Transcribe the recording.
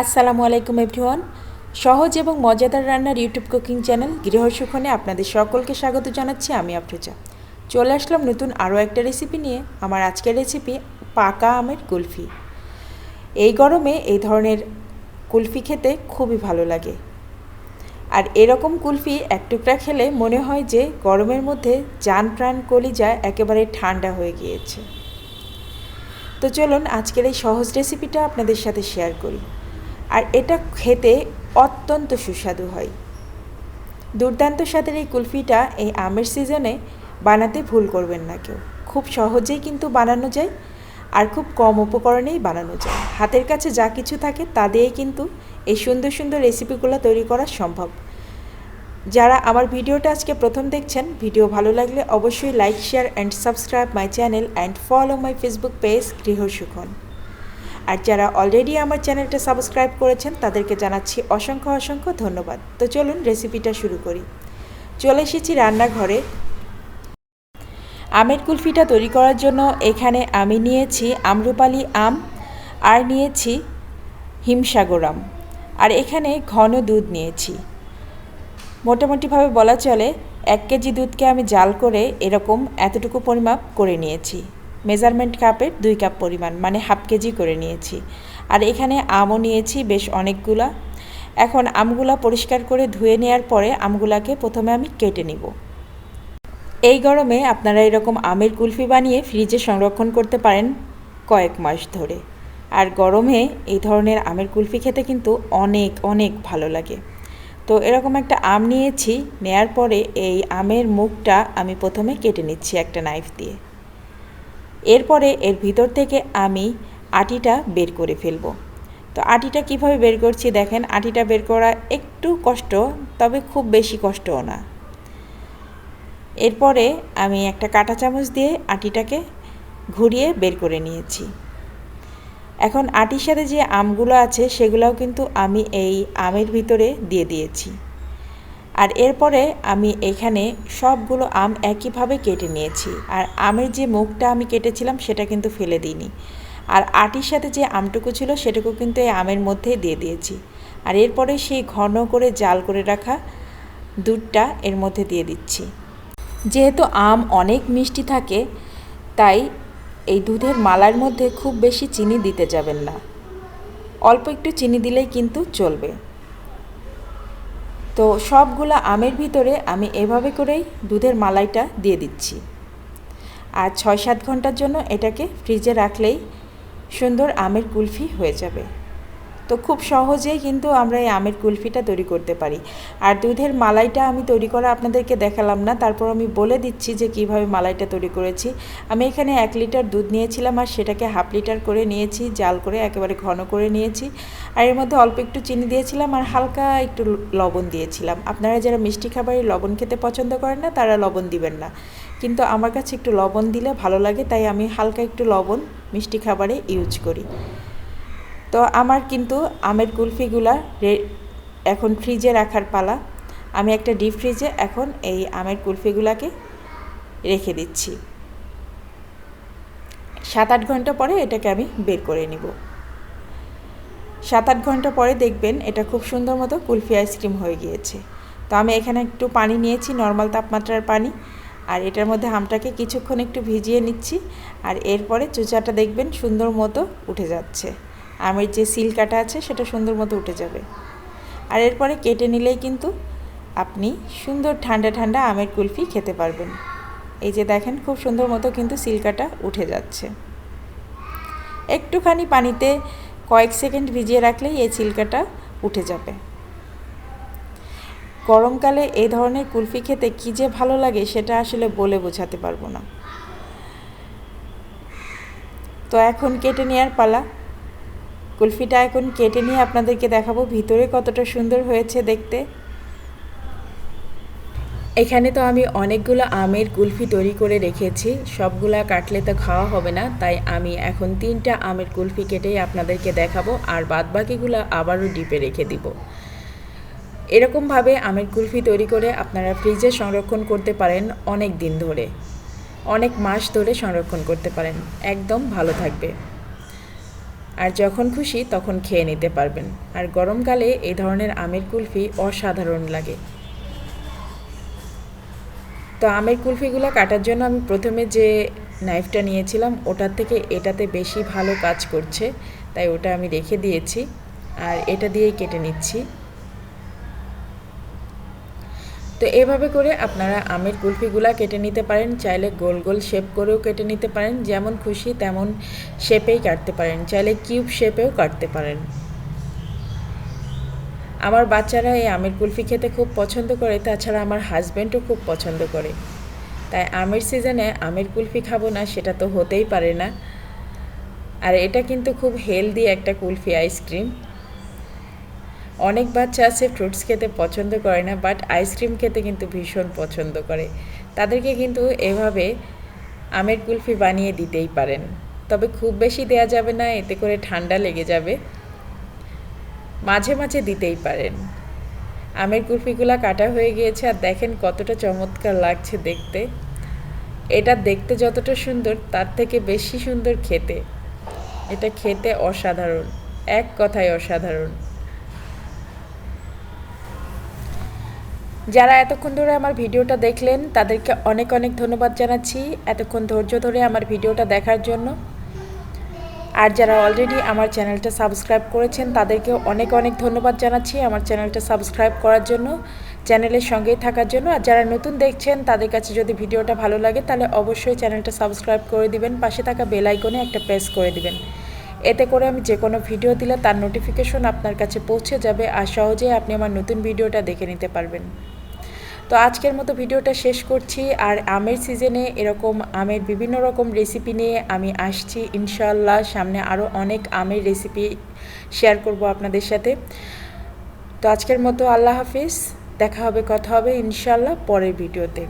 আসসালামু আলাইকুম এভরিওয়ান। সহজ এবং মজাদার রান্নার ইউটিউব কুকিং চ্যানেল গৃহসুখনে আপনাদের সকলকে স্বাগত জানাচ্ছি আমি আফরোজা। চলে আসলাম নতুন আরও একটা রেসিপি নিয়ে, আমার আজকের রেসিপি পাকা আমের কুলফি। এই গরমে এই ধরনের কুলফি খেতে খুবই ভালো লাগে। আর এরকম কুলফি এক টুকরা খেলে মনে হয় যে গরমের মধ্যে যান প্রাণ কলিজা একেবারে ঠান্ডা হয়ে গিয়েছে। তো চলুন আজকের এই সহজ রেসিপিটা আপনাদের সাথে শেয়ার করি। আর এটা খেতে অত্যন্ত সুস্বাদু হয়। দুর্দান্ত স্বাদের এই কুলফিটা এই আমের সিজনে বানাতে ভুল করবেন না কেউ। খুব সহজেই কিন্তু বানানো যায় আর খুব কম উপকরণেই বানানো যায়। হাতের কাছে যা কিছু থাকে তা দিয়েই কিন্তু এই সুন্দর সুন্দর রেসিপিগুলো তৈরি করা সম্ভব। যারা আমার ভিডিওটা আজকে প্রথম দেখছেন, ভিডিও ভালো লাগলে অবশ্যই like share and subscribe my channel and follow my Facebook page Grihasukhan আর যারা অলরেডি আমার চ্যানেলটা সাবস্ক্রাইব করেছেন, তাদেরকে জানাচ্ছি অসংখ্য অসংখ্য ধন্যবাদ। তো চলুন রেসিপিটা শুরু করি। চলে এসেছি রান্নাঘরে। আমের কুলফিটা তৈরি করার জন্য এখানে আমি নিয়েছি আম্রপালি আম আর নিয়েছি হিমসাগর আম। আর এখানে ঘন দুধ নিয়েছি। মোটামুটিভাবে বলা চলে, এক কেজি দুধকে আমি জাল করে এরকম এতটুকু পরিমাপ করে নিয়েছি। মেজারমেন্ট কাপের দুই কাপ পরিমাণ মানে হাফ কেজি করে নিয়েছি। আর এখানে আমও নিয়েছি বেশ অনেকগুলা। এখন আমগুলা পরিষ্কার করে ধুয়ে নেওয়ার পরে আমগুলাকে প্রথমে আমি কেটে নিব। এই গরমে আপনারা এরকম আমের কুলফি বানিয়ে ফ্রিজে সংরক্ষণ করতে পারেন কয়েক মাস ধরে। আর গরমে এই ধরনের আমের কুলফি খেতে কিন্তু অনেক অনেক ভালো লাগে। তো এরকম একটা আম নিয়েছি, নেয়ার পরে এই আমের মুখটা আমি প্রথমে কেটে নিচ্ছি একটা নাইফ দিয়ে। এরপরে এর ভিতর থেকে আমি আটিটা বের করে ফেলব। তো আটিটা কীভাবে বের করছি দেখেন, আটিটা বের করা একটু কষ্ট, তবে খুব বেশি কষ্টও না। এরপরে আমি একটা কাঁটা চামচ দিয়ে আটিটাকে ঘুরিয়ে বের করে নিয়েছি। এখন আটির সাথে যে আমগুলো আছে সেগুলোও কিন্তু আমি এই আমের ভিতরে দিয়ে দিয়েছি। আর এরপরে আমি এখানে সবগুলো আম একইভাবে কেটে নিয়েছি। আর আমের যে মুখটা আমি কেটেছিলাম সেটা কিন্তু ফেলে দিইনি। আর আটির সাথে যে আমটুকু ছিল সেটুকু কিন্তু এই আমের মধ্যেই দিয়ে দিয়েছি। আর এরপরে সেই ঘন করে জাল করে রাখা দুধটা এর মধ্যে দিয়ে দিচ্ছি। যেহেতু আম অনেক মিষ্টি থাকে, তাই এই দুধের মালার মধ্যে খুব বেশি চিনি দিতে যাবেন না। অল্প একটু চিনি দিলেই কিন্তু চলবে। তো সবগুলো আমের ভিতরে আমি এভাবে করেই দুধের মালাইটা দিয়ে দিচ্ছি। আর ছয় সাত ঘণ্টার জন্য এটাকে ফ্রিজে রাখলেই সুন্দর আমের কুলফি হয়ে যাবে। তো খুব সহজেই কিন্তু আমরা এই আমের কুলফিটা তৈরি করতে পারি। আর দুধের মালাইটা আমি তৈরি করা আপনাদেরকে দেখালাম না, তারপর আমি বলে দিচ্ছি যে কীভাবে মালাইটা তৈরি করেছি। আমি এখানে এক লিটার দুধ নিয়েছিলাম আর সেটাকে হাফ লিটার করে নিয়েছি, জাল করে একেবারে ঘন করে নিয়েছি। আর এর মধ্যে অল্প একটু চিনি দিয়েছিলাম আর হালকা একটু লবণ দিয়েছিলাম। আপনারা যারা মিষ্টি খাবারে লবণ খেতে পছন্দ করেন না, তারা লবণ দিবেন না। কিন্তু আমার কাছে একটু লবণ দিলে ভালো লাগে, তাই আমি হালকা একটু লবণ মিষ্টি খাবারে ইউজ করি। তো আমার কিন্তু আমের কুলফিগুলা এখন ফ্রিজে রাখার পালা। আমি একটা ডিপ ফ্রিজে এখন এই আমের কুলফিগুলাকে রেখে দিচ্ছি। সাত আট ঘণ্টা পরে এটাকে আমি বের করে নিব। সাত আট ঘণ্টা পরে দেখবেন এটা খুব সুন্দর মতো কুলফি আইসক্রিম হয়ে গিয়েছে। তো আমি এখানে একটু পানি নিয়েছি, নর্মাল তাপমাত্রার পানি। আর এটার মধ্যে আমটাকে কিছুক্ষণ একটু ভিজিয়ে নিচ্ছি। আর এরপরে চুচাটা দেখবেন সুন্দর মতো উঠে যাচ্ছে। আমের যে সিল কাটা আছে, সেটা সুন্দর মতো উঠে যাবে। আর এরপরে কেটে নিলেই কিন্তু আপনি সুন্দর ঠান্ডা ঠান্ডা আমের কুলফি খেতে পারবেন। এই যে দেখেন, খুব সুন্দর মতো কিন্তু সিলকাটা উঠে যাচ্ছে। একটুখানি পানিতে কয়েক সেকেন্ড ভিজিয়ে রাখলেই এই সিলকাটা উঠে যাবে। গরমকালে এই ধরনের কুলফি খেতে কী যে ভালো লাগে, সেটা আসলে বলে বোঝাতে পারব না। তো এখন কেটে নেওয়ার পালা। কুলফিটা এখন কেটে নিয়ে আপনাদেরকে দেখাবো ভিতরে কতটা সুন্দর হয়েছে দেখতে। এখানে তো আমি অনেকগুলো আমের কুলফি তৈরি করে রেখেছি, সবগুলা কাটলে তো খাওয়া হবে না, তাই আমি এখন তিনটা আমের কুলফি কেটেই আপনাদেরকে দেখাবো, আর বাদবাকিগুলো আবারও ডিপে রেখে দিব। এরকমভাবে আমের কুলফি তৈরি করে আপনারা ফ্রিজে সংরক্ষণ করতে পারেন অনেক দিন ধরে, অনেক মাস ধরে সংরক্ষণ করতে পারেন, একদম ভালো থাকবে। আর যখন খুশি তখন খেয়ে নিতে পারবেন। আর গরমকালে এই ধরনের আমের কুলফি অসাধারণ লাগে। তো আমের কুলফিগুলো কাটার জন্য আমি প্রথমে যে নাইফটা নিয়েছিলাম, ওটার থেকে এটাতে বেশি ভালো কাজ করছে, তাই ওটা আমি রেখে দিয়েছি। আর এটা দিয়েই কেটে নিচ্ছি। তো এভাবে করে আপনারা আমের কুলফিগুলা কেটে নিতে পারেন, চাইলে গোল গোল শেপ করেও কেটে নিতে পারেন, যেমন খুশি তেমন শেপেই কাটতে পারেন, চাইলে কিউব শেপেও কাটতে পারেন। আমার বাচ্চারা এই আমের কুলফি খেতে খুব পছন্দ করে, তাছাড়া আমার হাজব্যান্ডও খুব পছন্দ করে। তাই আমের সিজনে আমের কুলফি খাব না, সেটা তো হতেই পারে না। আর এটা কিন্তু খুব হেলদি একটা কুলফি আইসক্রিম। অনেক বাচ্চা আছে ফ্রুটস খেতে পছন্দ করে না বাট আইসক্রিম খেতে কিন্তু ভীষণ পছন্দ করে। তাদেরকে কিন্তু এভাবে আমের কুলফি বানিয়ে দিতেই পারেন। তবে খুব বেশি দেয়া যাবে না, এতে করে ঠান্ডা লেগে যাবে। মাঝে মাঝে দিতেই পারেন। আমের কুলফিগুলা কাটা হয়ে গিয়েছে, আর দেখেন কতটা চমৎকার লাগছে দেখতে। এটা দেখতে যতটা সুন্দর, তার থেকে বেশি সুন্দর খেতে। এটা খেতে অসাধারণ, এক কথায় অসাধারণ। যারা এতক্ষণ ধরে আমার ভিডিওটা দেখলেন, তাদেরকে অনেক অনেক ধন্যবাদ জানাচ্ছি এতক্ষণ ধৈর্য ধরে আমার ভিডিওটা দেখার জন্য। আর যারা অলরেডি আমার চ্যানেলটা সাবস্ক্রাইব করেছেন, তাদেরকেও অনেক অনেক ধন্যবাদ জানাচ্ছি আমার চ্যানেলটা সাবস্ক্রাইব করার জন্য চ্যানেলের সঙ্গেই থাকার জন্য। আর যারা নতুন দেখছেন, তাদের কাছে যদি ভিডিওটা ভালো লাগে, তাহলে অবশ্যই চ্যানেলটা সাবস্ক্রাইব করে দিবেন, পাশে থাকা বেল আইকনে একটা প্রেস করে দিবেন। এতে করে আমি যে কোনো ভিডিও দিলে তার নোটিফিকেশন আপনার কাছে পৌঁছে যাবে আর সহজেই আপনি আমার নতুন ভিডিওটা দেখে নিতে পারবেন। তো আজকের মতো ভিডিওটা শেষ করছি, আর আমের সিজনে এরকম আমের বিভিন্ন রকম রেসিপি নিয়ে আমি আসছি। ইনশাল্লাহ সামনে আরও অনেক আমের রেসিপি শেয়ার করব আপনাদের সাথে। তো আজকের মতো আল্লাহ হাফিজ, দেখা হবে, কথা হবে ইনশাল্লাহ পরের ভিডিওতে।